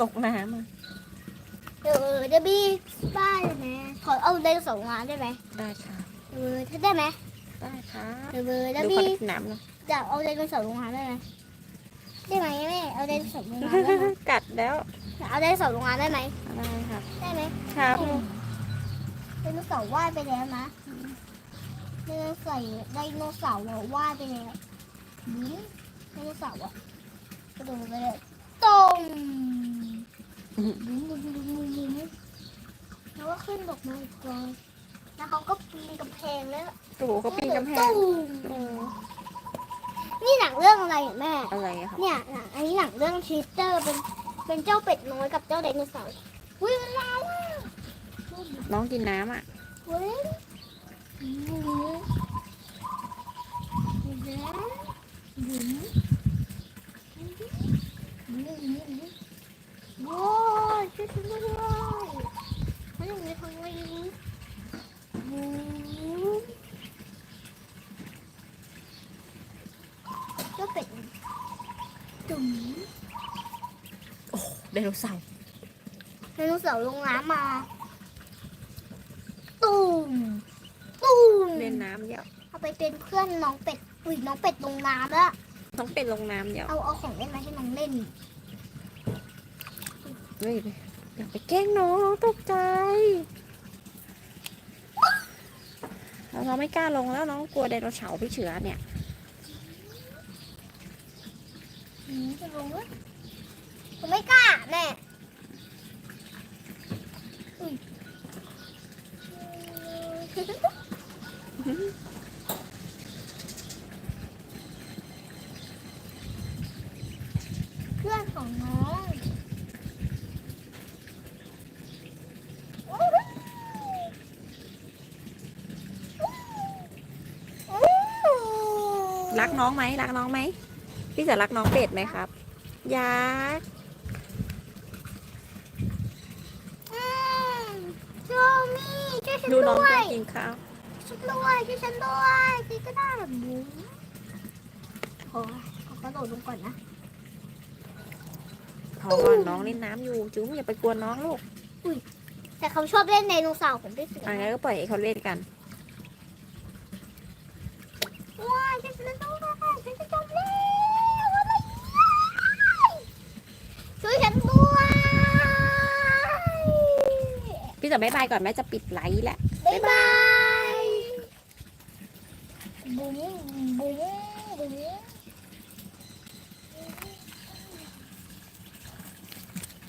ตกน้ำอะเดี๋ยวเดี๋ยวบี้บ้านไหมขอเอาไดโนเสาร์มาได้ไหมได้ค่ะ เออถ้าได้ไหมได้ค่ะเดี๋ยวเดี๋ยวดูขอบี้ดน้ำหนะจะเอาไดโนเสาร์ลงมาได้ไหมได้ไหมแม่เอาไดโนเสาร์ลงมาได้ไหมกัดแล้วเอาไดโนเสาร์ลงมาได้ไหมได้ครับได้ไหมครับไดโนเสาร์ว่ายไปแล้วนะไดโนเสาร์ไดโนเสาร์อะว่ายไปแล้วบิ้งไดโนเสาร์อะกระโดดไปเลยตรง บิ้งบิ้งบิ้งบิ้งบิ้งแล้วก็ขึ้นดอกไม้อีกตัวแล้วเขาก็ปีนกำแพงแล้วโอ้โหเขาปีนกำแพงตุ้มโอ้นี่หนังเรื่องอะไรอะแม่ อะไรอะครับเนี่ยหนังอันนี้หนังเรื่องชีสเตอร์เป็นเป็นเจ้าเป็ดน้อยกับเจ้าไดโนเสาร์วิ่งมันลาวอะน้องกินน้ำอะ เว้ยอืมเดี๋ยวบุ๋มบุ๋มบุ๋มบุ๋มโว้ย ช่วยฉันด้วยเขาอย่างนี้ทำไงดีบุ๋มเจ้าเป็ดจุ๋มไดโนเสาร์ไดโนเสาร์ลงน้ำมาตูมตูมเล่นน้ำเยอะเอาไปเป็นเพื่อนน้องเป็ดอุ้ยน้องเป็ดลงน้ำแล้วต้องเป็นลงน้ำเยอะเอาเอาของเล่นมาให้น้องเล่น เฮ้ย อย่าไปแกล้งน้องน้องตกใจเราไม่กล้าลงแล้วน้องกลัวไดโนเสาร์พี่เฉือเนี่ยจะลงไหมผมไม่กล้าแม่เพื่อนของน้อง รักน้องไหมรักน้องไหมพี่เสือรักน้องเป็ดไหมครับ ยักษ์อืมโจมี่ช่วยฉันดูน้องด้วจะยกินข้าวช่วยฉันด้วยช่วยฉันด้วยกินก็ได้แบบบุ้งโอ้ยขอกระโดดลงก่อนนะพอก่อนน้องเล่นน้ำอยู่ จุ๋มอย่าไปกวนน้องลูกแต่เขาชอบเล่นไดโนเสาร์ผมด้วยสิ อันนี้นก็ปล่อยให้เขาเล่นกัน ว้ายช่วยฉันด้วยช่วยฉันจมแล้วอะไรเนี่ยช่วยฉันด้วยพี่เสือบายบายก่อนแม่จะปิดไลฟ์แล้วบ๊ายบายบุ้งบุ้งบุ้ง